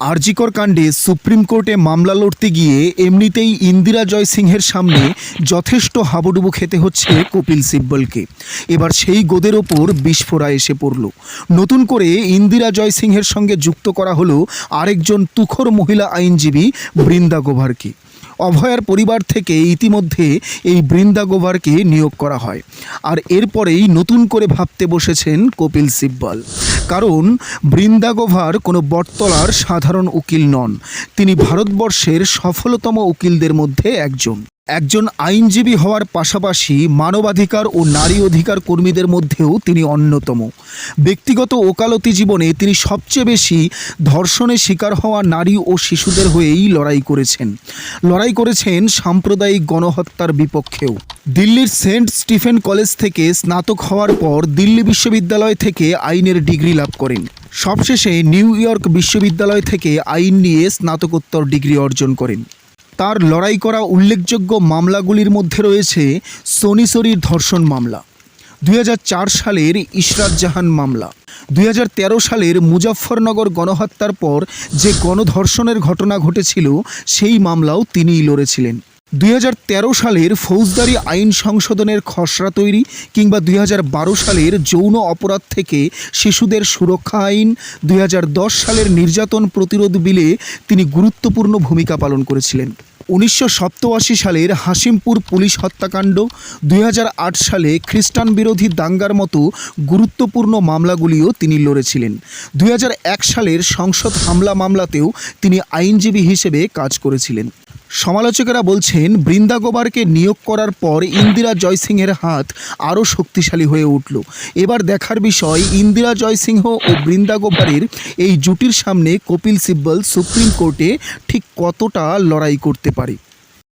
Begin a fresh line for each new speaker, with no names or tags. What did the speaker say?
আরজিকর কাণ্ডে সুপ্রিম কোর্টে মামলা লড়তে গিয়ে এমনিতেই ইন্দিরা জয় সিংহের সামনে যথেষ্ট হাবুডুবু খেতে হচ্ছে কপিল সিব্বলকে। এবার সেই গোদের ওপর বিস্ফোরা এসে পড়ল। নতুন করে ইন্দিরা জয় সিংহের সঙ্গে যুক্ত করা হলো আরেকজন তুখর মহিলা আইনজীবী বৃন্দা গোভারকে। অভয়ার পরিবার থেকে ইতিমধ্যে এই বৃন্দা গোভারকে নিয়োগ করা হয়। আর এরপরেই নতুন করে ভাবতে বসেছেন কপিল সিব্বল। কারণ বৃন্দাগোভার কোনো বটতলার সাধারণ উকিল নন। তিনি ভারতবর্ষের সফলতম উকিলদের মধ্যে একজন। একজন আইনজীবী হওয়ার পাশাপাশি মানবাধিকার ও নারী অধিকার কর্মীদের মধ্যেও তিনি অন্যতম। ব্যক্তিগত ওকালতি জীবনে তিনি সবচেয়ে বেশি ধর্ষণের শিকার হওয়া নারী ও শিশুদের হয়েই লড়াই করেছেন। লড়াই করেছেন সাম্প্রদায়িক গণহত্যার বিপক্ষেও। দিল্লির সেন্ট স্টিফেন কলেজ থেকে স্নাতক হওয়ার পর দিল্লি বিশ্ববিদ্যালয় থেকে আইনের ডিগ্রি লাভ করেন। সবশেষে নিউ ইয়র্ক বিশ্ববিদ্যালয় থেকে আইন নিয়ে স্নাতকোত্তর ডিগ্রি অর্জন করেন। তার লড়াই করা উল্লেখযোগ্য মামলাগুলির মধ্যে রয়েছে সোনিসরির ধর্ষণ মামলা, দুই হাজার চার সালের ইশরাত জাহান মামলা, দুই হাজার তেরো সালের মুজাফফরনগর গণহত্যার পর যে গণধর্ষণের ঘটনা ঘটেছিল, সেই মামলাও তিনিই লড়েছিলেন। দুই হাজার তেরো সালের ফৌজদারি আইন সংশোধনের খসড়া তৈরি কিংবা দুই হাজার বারো সালের যৌন অপরাধ থেকে শিশুদের সুরক্ষা আইন, দুই হাজার দশ সালের নির্যাতন প্রতিরোধ বিলে তিনি গুরুত্বপূর্ণ ভূমিকা পালন করেছিলেন। উনিশশো সালের হাসিমপুর পুলিশ হত্যাকাণ্ড দুই হাজার আট সালে খ্রিস্টান বিরোধী দাঙ্গার মতো গুরুত্বপূর্ণ মামলাগুলিও তিনি লড়েছিলেন। দুই হাজার এক সালের সংসদ হামলা মামলাতেও তিনি আইনজীবী হিসেবে কাজ করেছিলেন। সমালোচকেরা বলছেন বৃন্দাগোবারকে নিয়োগ করার পর ইন্দিরা জয়সিংহের হাত আরও শক্তিশালী হয়ে উঠল। এবার দেখার বিষয়, ইন্দিরা জয়সিংহ ও বৃন্দাগোবারের এই জুটির সামনে কপিল সিব্বল সুপ্রিম কোর্টে ঠিক কতটা লড়াই করতে পারে?